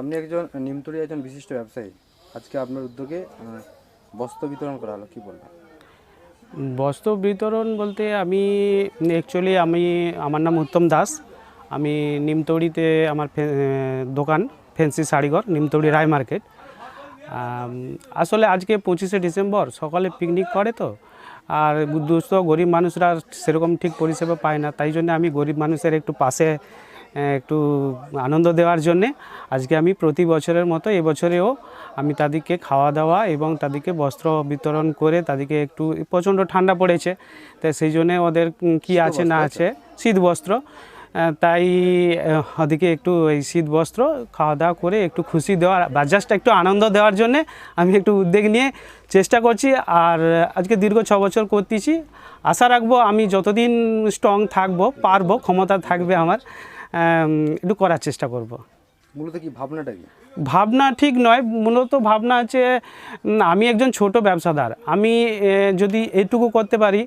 আপনি একজন নিমতরি একজন বিশিষ্ট ব্যবসায়ী। আজকে আপনার উদ্যোগে বস্ত্র বিতরণ করা হলো, কী বলবেন? বস্ত্র বিতরণ বলতে আমি অ্যাকচুয়ালি আমি, আমার নাম উত্তম দাস। আমি নিমতৌড়িতে আমার দোকান, ফ্যান্সি শাড়িঘর নিমতৌড়ি রায় মার্কেট। আসলে আজকে পঁচিশে ডিসেম্বর, সকালে পিকনিক করে তো। আর দুস্থ গরিব মানুষরা সেরকম ঠিক পরিষেবা পায় না, তাই জন্য আমি গরিব মানুষের একটু পাশে একটু আনন্দ দেওয়ার জন্যে আজকে আমি প্রতি বছরের মতো এবছরেও আমি তাদেরকে খাওয়া দাওয়া এবং তাদেরকে বস্ত্র বিতরণ করে তাদেরকে একটু প্রচণ্ড ঠান্ডা পড়েছে। তাই সেই জন্যে ওদের কি আছে না আছে? শীত বস্ত্র। তাই ওদিকে একটু এই শীত বস্ত্র খাওয়া দাওয়া করে একটু খুশি দেওয়ার বা জাস্ট একটু আনন্দ দেওয়ার জন্যে আমি একটু উদ্যোগ নিয়ে চেষ্টা করছি। আর আজকে দীর্ঘ ছ বছর করতেছি। আশা রাখব আমি যতদিন স্ট্রং থাকব পারব ক্ষমতা থাকবে আমার। আম, একটু করার চেষ্টা করব। মূলত কি ভাবনাটা কি? ভাবনা ঠিক নয় মূলত ভাবনা আছে আমি একজন ছোট ব্যবসাদার। আমি যদি এটুকু করতে পারি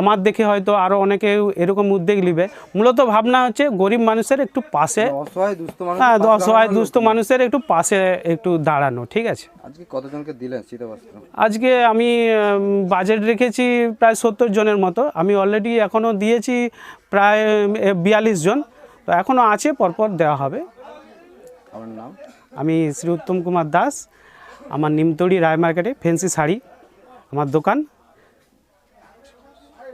আমার দেখে হয়তো আরও অনেকে এরকম উদ্যোগ নিবে। মূলত ভাবনা হচ্ছে গরিব মানুষের একটু পাশে হ্যাঁ অসহায় দুস্থ মানুষের একটু পাশে একটু দাঁড়ানো ঠিক আছে? আজকে কতজনকে দিলেন আজকে আমি বাজেট রেখেছি প্রায় সত্তর জনের মতো। আমি অলরেডি এখনও দিয়েছি প্রায় বিয়াল্লিশ জন। তো এখনও আছে পরপর দেওয়া হবে। আমার নাম? আমি শ্রী উত্তম কুমার দাস। আমার নিমতড়ি রায় মার্কেটে ফেন্সি শাড়ি আমার দোকান।